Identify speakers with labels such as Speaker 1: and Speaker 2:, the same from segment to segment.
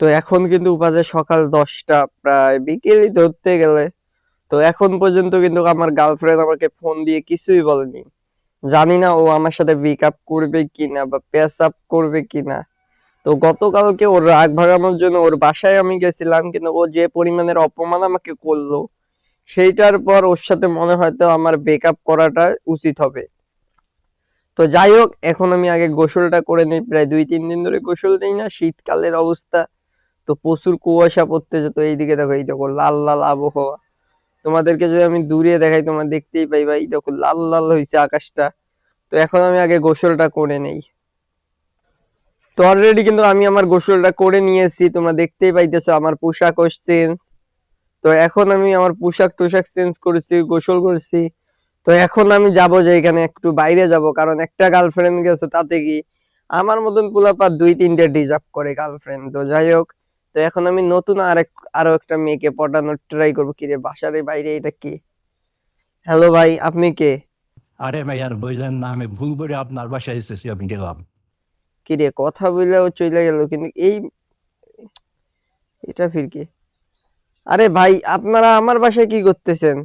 Speaker 1: তো এখন কিন্তু বাজে সকাল দশটা, প্রায় বিকেলই ধরতে গেলে। তো এখন পর্যন্ত কিন্তু আমার গার্লফ্রেন্ড আমাকে ফোন দিয়ে কিছুই বলেনি। জানি না ও আমার সাথে ব্রেকআপ করবে কিনা বা প্যাচ আপ করবে কিনা। তো গতকালকে ওর রাগ ভাঙানোর জন্য ওর বাসায় আমি গেছিলাম, কিন্তু ও যে পরিমাণের অপমান আমাকে করল, সেইটার পর ওর সাথে মনে হয়তো আমার ব্রেকআপ করাটা উচিত হবে। তো যাই হোক, এখন আমি আগে গোসলটা করে নিই। প্রায় দুই তিন দিন ধরে গোসল দিই না, শীতকালের অবস্থা। তো প্রচুর কুয়াশা পড়তে যেত এইদিকে দেখো, এই দেখো লাল লাল আবহাওয়া। তোমাদেরকে যদি আমি দূরে দেখাই, তোমরা দেখতেই পাইবা, এই দেখো লাল লাল হয়েছে আকাশটা। তো এখন আমি আগে গোসলটা করে নেই। তো অলরেডি কিন্তু আমি আমার গোসলটা করে নিয়েছি, তোমরা দেখতেই পাইতেছো আমার পোশাক চেঞ্জ তো এখন আমি আমার পোশাক টোশাক চেঞ্জ করেছি, গোসল করেছি। তো এখন আমি যাব যে এখানে একটু বাইরে যাব, কারণ একটা গার্লফ্রেন্ড গেছে তাতে কি, আমার মতন পোলাপা দুই তিনটে ডিজার্ভ করে গার্লফ্রেন্ড তো যাই হোক তো এখন আমি নতুন আরেক আরও একটা মেয়েকে পটানোর ট্রাই করব। কিরে বাসার এই বাইরে এটা কি? হ্যালো ভাই আপনি কে?
Speaker 2: আরে ভাই আর বুঝলেন না আমি ভুল করে আপনার বাসায় এসেছি আমি গেলাম।
Speaker 1: কিরে কথা বললে ও চলে গেল কিন্তু এই এটা ফির কি? আরে ভাই আপনারা আমার বাসায় কি করতেছেন?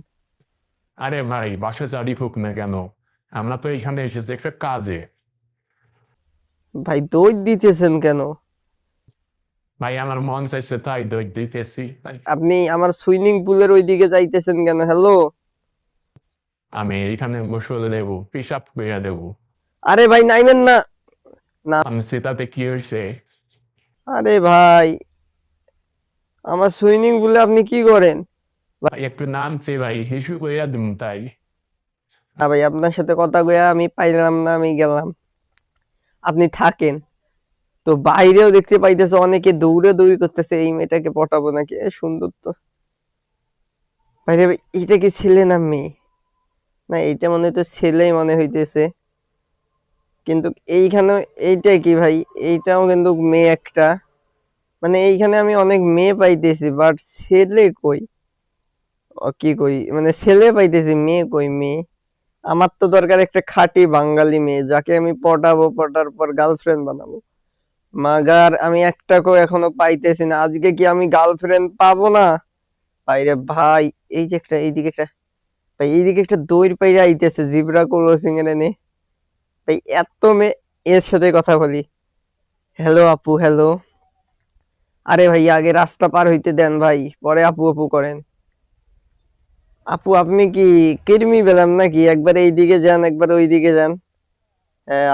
Speaker 3: আরে ভাই বাসা চারি হোক না কেন? আমরা তো এখানে এসেছি একটা কাজে।
Speaker 1: ভাই দই দিতেছেন কেন?
Speaker 3: ভাই আমার মন চাইছে তাই দই দিতেছি
Speaker 1: আপনি আমার সুইমিং পুলের ওইদিকে যাইতেছেন কেন? হ্যালো
Speaker 3: আমি এখানে গোসল দেবো পিসাব করে দেবো।
Speaker 1: আরে ভাই নাইবেন না। না।
Speaker 3: আমি সেটাতে কি হয়েছে
Speaker 1: আরে ভাই আমার সুইমিং পুলে আপনি কি করেন?
Speaker 3: ভাই একটু নামছে ভাই হিসু করে দিম তাই।
Speaker 1: না ভাই আপনার সাথে কথা কইয়া আমি পাইলাম না আমি গেলাম। আপনি থাকেন। তো বাইরেও দেখতে পাইতেছে, অনেকে দৌড়ে দৌড়ি করতেছে, এই মেয়েটাকে পটাবো নাকি? সুন্দর তো। বাইরে এটা কি ছেলে না মেয়ে? না, এইটা মনে হয় তো ছেলেই মনে হইতেছে। কিন্তু এইখানে এইটা কি ভাই? এইটাও কিন্তু মেয়ে একটা। মানে এইখানে আমি অনেক মেয়ে পাইতেছি বাট ছেলে কই? কি কই? মানে ছেলে পাইতেছি, মেয়ে কই মেয়ে? আমার তো দরকার একটা খাঁটি বাঙালি মেয়ে, যাকে আমি পটাবো, পটার পর গার্লফ্রেন্ড বানাবো। মাগার, আমি একটাকেও এখনও পাইতেছি না। আজকে কি আমি গার্লফ্রেন্ড পাবো না? বাইরে ভাই, এই যে একটা, এইদিকে একটা, ভাই, এইদিকে একটা দইর পাইরে আইতেছে, জিব্রা ক্রসিং এর এনে ভাই, এত মেয়ে, এর সাথে কথা বলি। হ্যালো আপু হ্যালো আরে ভাই, আগে রাস্তা পার হইতে দেন ভাই, পরে আপু আপু করেন। আপু, আপনি কি কিরমি পেলাম নাকি? একবার এইদিকে যান, একবার ওইদিকে যান।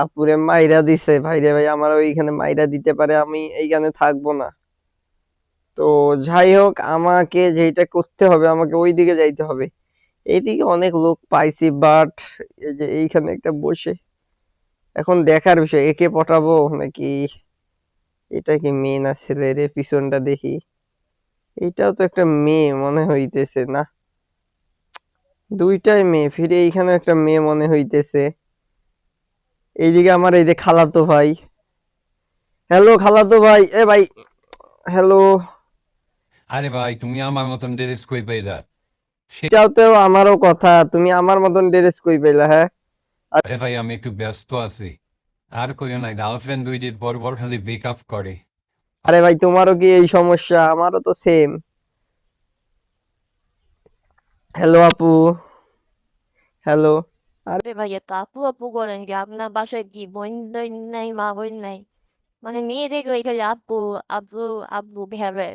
Speaker 1: আপুরে মাইরা দিছে। ভাইরে ভাই, আমার ওইখানে মাইরা দিতে পারে, আমি এইখানে থাকব না। তো যাই হোক, আমাকে যেটা করতে হবে, আমাকে ওইদিকে যাইতে হবে। এইদিকে অনেক লোক পাইছি বাট এই যে এইখানে একটা বসে। এখন দেখার বিষয়, একে পটাবো নাকি? এটা কি মেয়ে না ছেলে রে? পিছনটা দেখি। এটাও তো একটা মেয়ে, মনে হইতেছে না। দুইটাই মেয়ে, ফিরে এইখানে একটা মেয়ে মনে হইতেছে। এইদিকে আমার এই যে খালাতো ভাই। হ্যালো খালাতো ভাই এ ভাই হ্যালো
Speaker 4: আরে ভাই তুমি আমার মতন ড্রেস কই পাইলা?
Speaker 1: সেটাতেও আমারও কথা তুমি আমার মতন ড্রেস কই পাইলা হ্যাঁ?
Speaker 4: আরে ভাই আমি একটু ব্যস্ত আছি। আর কইও না গার্লফ্রেন্ড দুই দিন পর পর খালি ব্রেকআপ করে।
Speaker 1: আরে ভাই তোমারও কি এই সমস্যা? আমারও তো সেম হ্যালো আপু। হ্যালো
Speaker 5: আরে ভাইয়া তো আপু আপু করেন কি? আপনার বাসায় কি বোন নাই মা বোন নাই? মানে মেয়ে দেখলে খালি আপু আব্বু আব্বু ভেবে।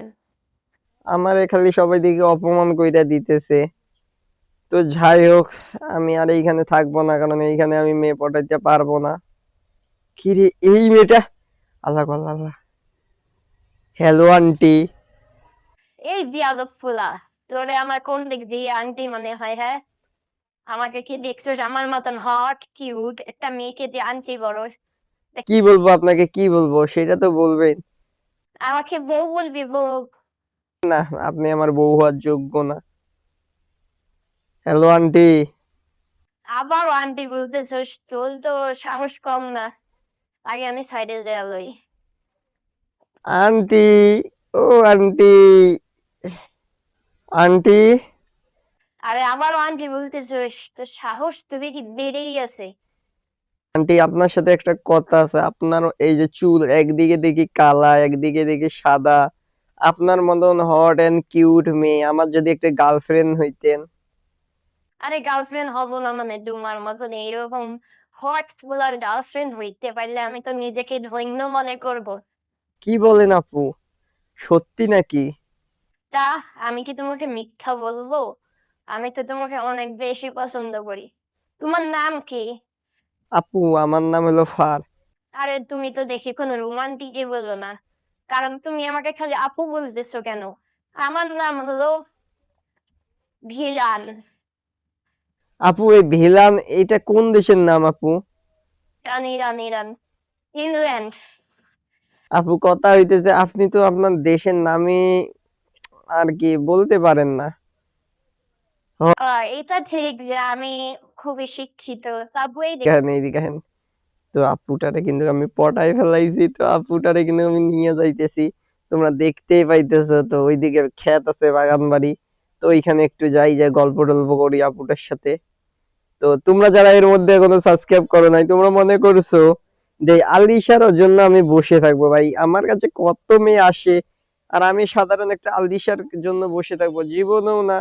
Speaker 1: আমারে খালি সবাই দিকে অপমান কইরা দিতেছে। তো যাই হোক আমি আর এইখানে থাকব না কারণ এইখানে আমি মেয়ে পটাইতে পারব না। কি রে এই মেয়েটা? আল্লাহ আল্লাহ আল্লাহ। হ্যালো আন্টি
Speaker 5: এই বিয়াদব ফুলা তোরে আমার কোন দিক দিয়ে আন্টি মনে হয় হ্যাঁ? আমাকে কি দেখছ? আমার মতন হট কিউট একটা মেয়েকে দিয়ে আন্টি বড়স
Speaker 1: কি বলব আপনাকে? কি বলব? সেটা তো বলবেন।
Speaker 5: আমাকে বউ বলবি বউ।
Speaker 1: না আপনি আমার বউ হওয়ার যোগ্য না। হ্যালো আন্টি
Speaker 5: আবার আন্টি বলতেছিস তোর তো সাহস কম না। আগে আমি সাইডে যাই লই।
Speaker 1: আন্টি ও আন্টি আন্টি
Speaker 5: আরে আবারও আন্টি বলতেছিস তোর সাহস তো দেখি বেড়েই গেছে?
Speaker 1: আন্টি আপনার সাথে একটা কথা আছে। আপনার এই যে চুল একদিকে দেখি কালা একদিকে দেখি সাদা। আপনার মতন হট এন্ড কিউট মেয়ে আমার যদি একটা গার্লফ্রেন্ড হইতেন।
Speaker 5: আরে গার্লফ্রেন্ড হব না মানে তোমার মতন এইরকম হট ফুলার গার্লফ্রেন্ড হইতে পারলে আমি তো নিজেকে ধন্য মনে করব।
Speaker 1: কি বলেন আপু? সত্যি নাকি?
Speaker 5: তা আমি কি তোমাকে মিথ্যা বলব? আমি তো তোমাকে অনেক বেশি পছন্দ করি। তোমার নাম কি?
Speaker 1: আপু আমার নাম হলো ফার।
Speaker 5: আরে তুমি তো দেখি কোনো রোমান্টিকই বলো না। কারণ তুমি আমাকে খালি আপু বলতেছো কেন? আমার নাম হলো ভিলান।
Speaker 1: আপু এই ভিলান এটা কোন দেশের নাম আপু?
Speaker 5: Iran Iran Iran England.
Speaker 1: আপু কথা হইতেছে আপনি তো আপনার দেশের নামই আর কি বলতে পারেন না।
Speaker 5: এটা ঠিক যে আমি খুবই শিক্ষিত। তারপরে
Speaker 1: দেখেন এইদিকে দেখেন তো আপুটারে কিন্তু আমি পটাই ফেলাইছি তো আপুটারে কিন্তু আমি নিয়ে যাইতেছি। তোমরা দেখতেই পাইতেছো তো ওইদিকে ক্ষেত আছে বাগান বাড়ি তো ওইখানে একটু যাই যে গল্প টল্প করি আপুটার সাথে। তো তোমরা যারা এর মধ্যে কোনো সাবস্ক্রাইব করো নাই তোমরা মনে করছ যে আলিশার জন্য আমি বসে থাকব। ভাই আমার কাছে কত মেয়ে আসে আর আমি সাধারণ একটা আলিশার জন্য বসে থাকব। জীবনেও না